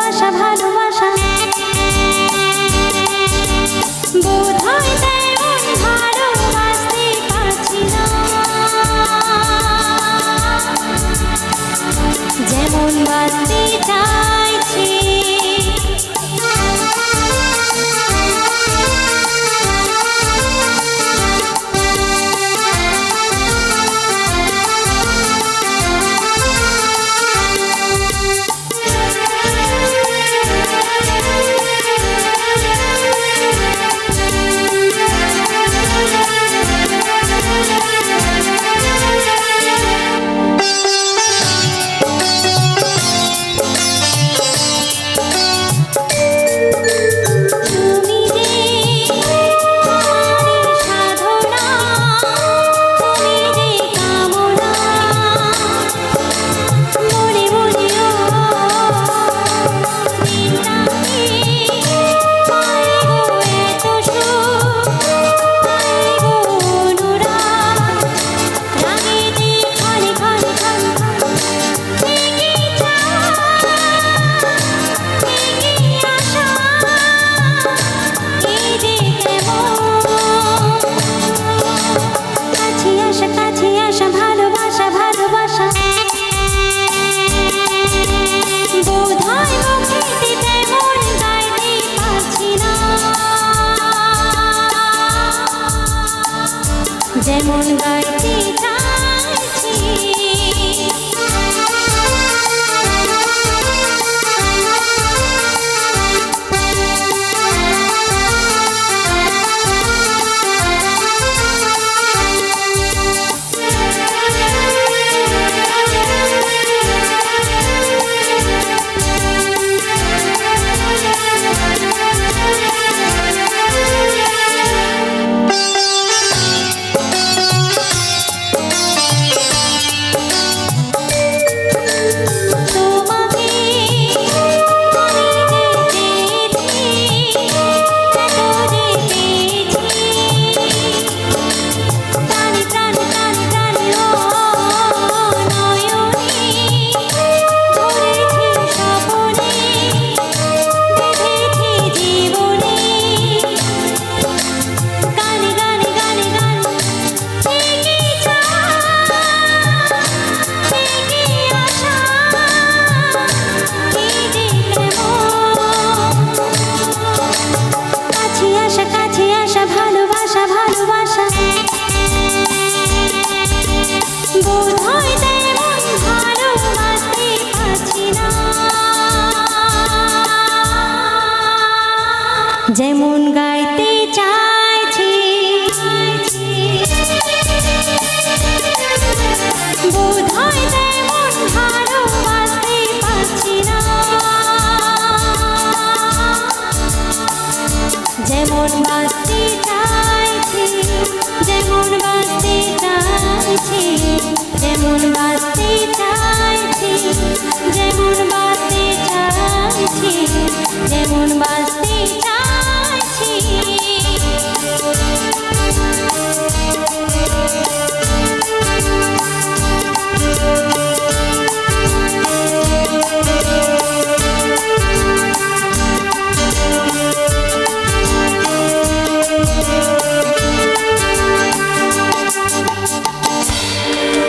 ভালোবাসা ভালোবাসা। যেমন গাইতে চাইছি। যেমন গাইতে চাইছি। বোধহয় তেমন